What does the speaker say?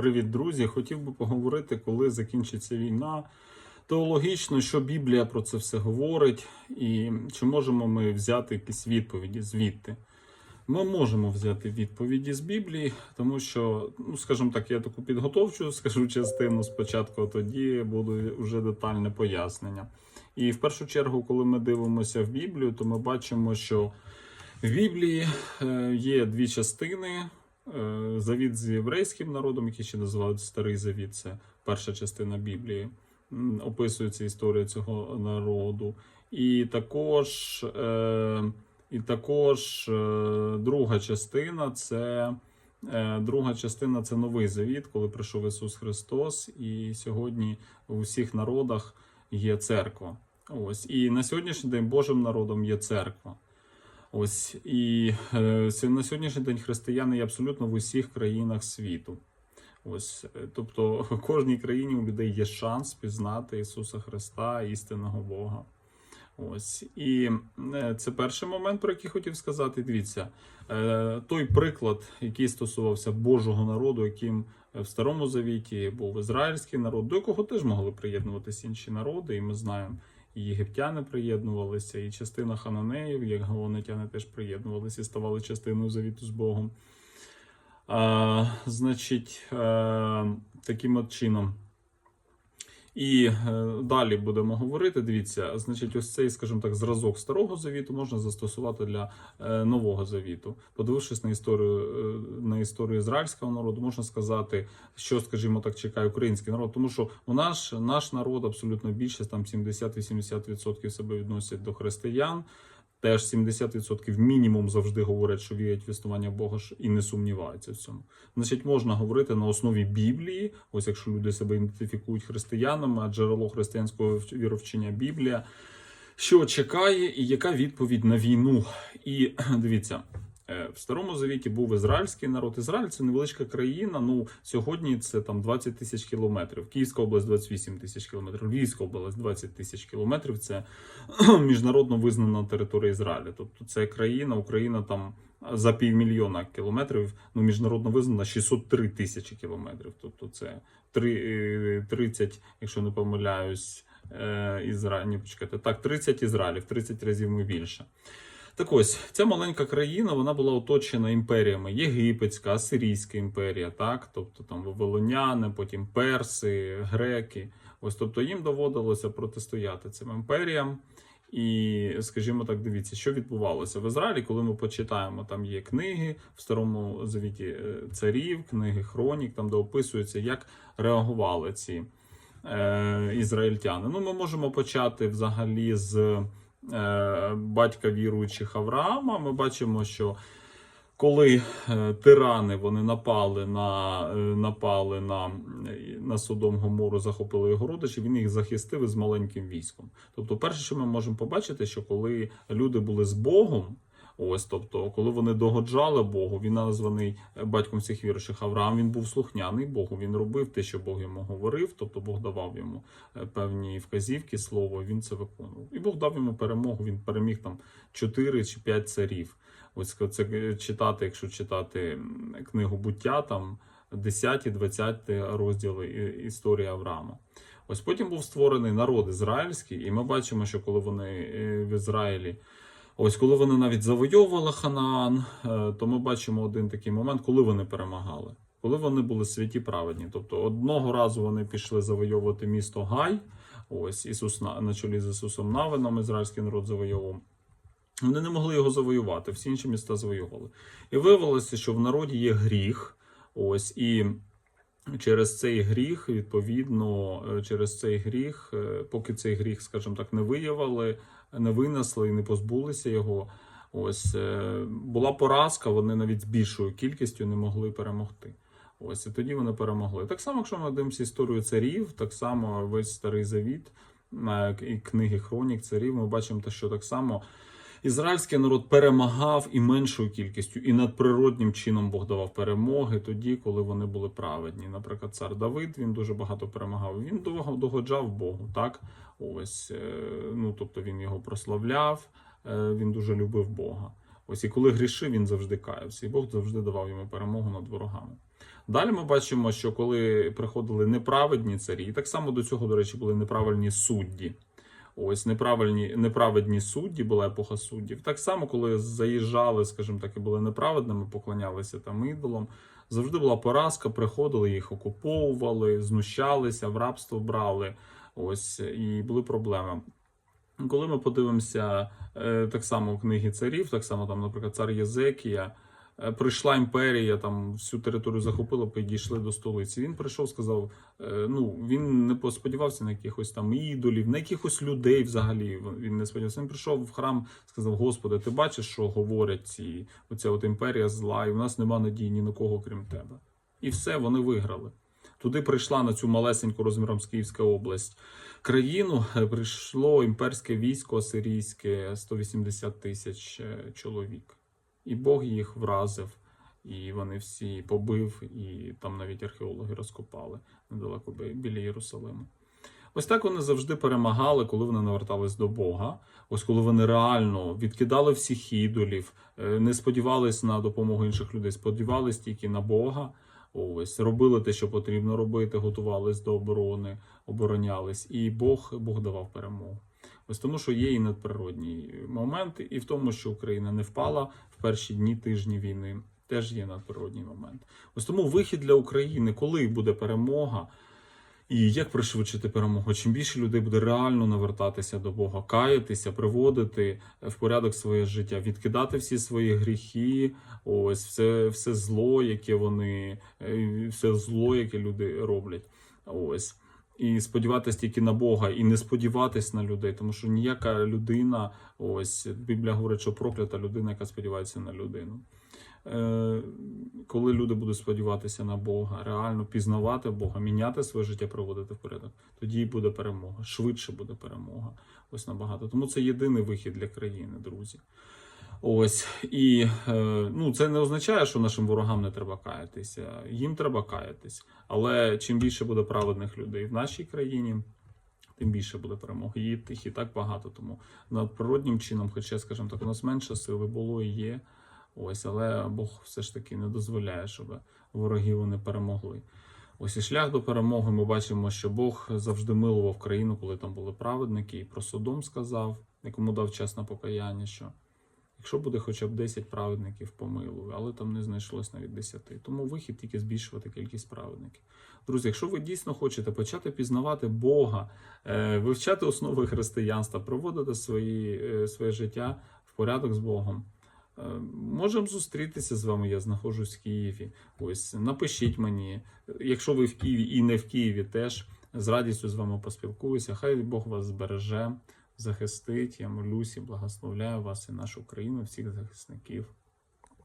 Привіт, друзі! Хотів би поговорити, коли закінчиться війна. Теологічно, що Біблія про це все говорить, і чи можемо ми взяти якісь відповіді звідти. Ми можемо взяти відповіді з Біблії, тому що, ну скажімо так, я таку підготовчу, скажу частину спочатку, а тоді буде вже детальне пояснення. І в першу чергу, коли ми дивимося в Біблію, то ми бачимо, що в Біблії е, є дві частини. Е, Завіт з єврейським народом, який ще називають Старий Завіт, це перша частина Біблії. Описується історія цього народу. І також, е, і також е, друга частина це. Друга частина це новий завіт, коли прийшов Ісус Христос, і сьогодні у всіх народах є церква. Ось і на сьогоднішній день Божим народом є церква. Ось і е, на сьогоднішній день християни є абсолютно в усіх країнах світу. Ось, е, тобто, в кожній країні у людей є шанс пізнати Ісуса Христа, істинного Бога. Ось і е, це перший момент, про який хотів сказати. Дивіться, той приклад, який стосувався Божого народу, яким в Старому Завіті був ізраїльський народ, до якого теж могли приєднуватися інші народи, і ми знаємо, і єгиптяни приєднувалися, і частина хананеїв, як галонетяни теж приєднувалися і ставали частиною завіту з Богом. А, значить, а, таким от чином. І е, далі будемо говорити. Дивіться, значить, ось цей, скажімо так, зразок старого завіту можна застосувати для е, нового завіту. Подивившись на історію е, на історію ізраїльського народу, можна сказати, що, скажімо так, чекає український народ. Тому що у наш, наш народ абсолютно більше, там 70-80% себе відносять до християн. Теж 70% мінімум завжди говорять, що вірять в існування Бога і не сумніваються в цьому. Значить, можна говорити на основі Біблії, ось якщо люди себе ідентифікують християнами, а джерело християнського віровчення Біблія, що чекає і яка відповідь на війну. І дивіться. Е, В Старому Завіті був ізраїльський народ. Ізраїль це невеличка країна. Ну сьогодні це там 20 тисяч кілометрів. Київська область 28 тисяч кілометрів. Львівська область 20 тисяч кілометрів. Це міжнародно визнана територія Ізраїля. Тобто це країна, Україна там за півмільйона кілометрів. Ну міжнародно визнана 603 тисячі кілометрів. Тобто це три- е, 30, якщо не помиляюсь, е, Ізраїль. Ні, почекайте, так, 30 Ізраїлів, 30 разів ми більше. Так ось, ця маленька країна вона була оточена імперіями: Єгипетська, Асирійська імперія, так, тобто там вавилоняни, потім перси, греки. Ось тобто їм доводилося протистояти цим імперіям. І, скажімо так, дивіться, що відбувалося в Ізраїлі, коли ми почитаємо, там є книги в старому завіті е, царів, книги хронік, там де описується, як реагували ці е, ізраїльтяни. Ну, ми можемо почати взагалі з батька віруючих Авраама. Ми бачимо, що коли е, тирани вони напали на, е, напали на, на Содом Гомору, захопили його родичі, він їх захистив із маленьким військом. Тобто, перше, що ми можемо побачити, що коли люди були з Богом. Ось, тобто, коли вони догоджали Богу, він названий е, батьком всіх віруючих Авраам. Він був слухняний Богу. Він робив те, що Бог йому говорив. Тобто Бог давав йому е, певні вказівки, слово. Він це виконував. І Бог дав йому перемогу. Він переміг там 4 чи 5 царів. Ось це е, читати, якщо читати книгу буття, там 10-20 розділи історії Авраама. Ось потім був створений народ ізраїльський, і ми бачимо, що коли вони в Ізраїлі. Ось коли вони навіть завойовували Ханаан, е, то ми бачимо один такий момент, коли вони перемагали, коли вони були святі праведні. Тобто одного разу вони пішли завойовувати місто Гай. Ось Ісус на, чолі з Ісусом Навином, ізраїльський народ завойовував. Вони не могли його завоювати, всі інші міста завоювали. І виявилося, що в народі є гріх. Ось і через цей гріх, відповідно, е, через цей гріх, е, поки цей гріх, скажімо так, не виявили, не винесли і не позбулися його. Ось е, була поразка, вони навіть з більшою кількістю не могли перемогти. Ось і тоді вони перемогли. Так само, якщо ми дивимося історію царів, так само весь старий завіт і книги хронік царів, ми бачимо те, що так само ізраїльський народ перемагав і меншою кількістю, і надприроднім чином Бог давав перемоги тоді, коли вони були праведні. Наприклад, цар Давид він дуже багато перемагав. Він догоджав Богу, так ось е, ну тобто він його прославляв, е, він дуже любив Бога. Ось і коли грішив, він завжди каявся, і Бог завжди давав йому перемогу над ворогами. Далі ми бачимо, що коли приходили неправедні царі, і так само до цього, до речі, були неправильні судді. Ось неправильні, неправедні судді, була епоха суддів. Так само, коли заїжджали, скажімо так, і були неправедними, поклонялися там ідолам, завжди була поразка, приходили, їх окуповували, знущалися, в рабство брали. Ось і були проблеми. Коли ми подивимося е, так само книги царів, так само там, наприклад, цар Єзекія, прийшла імперія, там всю територію захопила, підійшли до столиці. Він прийшов, сказав: е, ну він не посподівався на якихось там ідолів, на якихось людей взагалі. Він не сподівався. Він прийшов в храм, сказав: Господи, ти бачиш, що говорять ці оця от імперія зла, і в нас нема надії ні на кого, крім тебе. І все, вони виграли. Туди прийшла на цю малесеньку розміром з Київська область країну. е, Прийшло імперське військо асирійське 180 тисяч е, чоловік. І Бог їх вразив, і вони всі побив, і там навіть археологи розкопали недалеко біля Єрусалиму. Ось так вони завжди перемагали, коли вони навертались до Бога. Ось коли вони реально відкидали всіх ідолів, е, не сподівались на допомогу інших людей, сподівались тільки на Бога. Ось робили те, що потрібно робити, готувались до оборони, оборонялись, і Бог, Бог давав перемогу. Ось тому, що є і надприродній момент, і в тому, що Україна не впала в перші дні тижні війни, теж є надприродній момент. Ось тому вихід для України, коли буде перемога, і як пришвидшити перемогу? Чим більше людей буде реально навертатися до Бога, каятися, приводити в порядок своє життя, відкидати всі свої гріхи, ось все, все зло, яке вони, е, все зло, яке люди роблять. Ось. І сподіватися тільки на Бога, і не сподіватись на людей, тому що ніяка людина, ось Біблія говорить, що проклята людина, яка сподівається на людину. Е, коли люди будуть сподіватися на Бога, реально пізнавати Бога, міняти своє життя, приводити в порядок, тоді буде перемога. Швидше буде перемога. Ось набагато. Тому це єдиний вихід для країни, друзі. Ось і е, ну це не означає, що нашим ворогам не треба каятися. Їм треба каятись. Але чим більше буде праведних людей в нашій країні, тим більше буде перемог. Її тих і так багато. Тому надприроднім чином, хоча, скажімо так, у нас менше сили було і є. Ось, але Бог все ж таки не дозволяє, щоб вороги вони перемогли. Ось і шлях до перемоги ми бачимо, що Бог завжди милував країну, коли там були праведники, і про Содом сказав, якому дав час на покаяння, що якщо буде хоча б 10 праведників, помилуй, але там не знайшлось навіть 10. Тому вихід тільки збільшувати кількість праведників. Друзі, якщо ви дійсно хочете почати пізнавати Бога, е, вивчати основи християнства, проводити свої, е, своє життя в порядок з Богом. Е, Можемо зустрітися з вами, я знаходжусь в Києві. Ось напишіть мені. Якщо ви в Києві і не в Києві, теж з радістю з вами поспілкуюся. Хай Бог вас збереже, захистить. Я молюсь і благословляю вас і нашу країну, всіх захисників.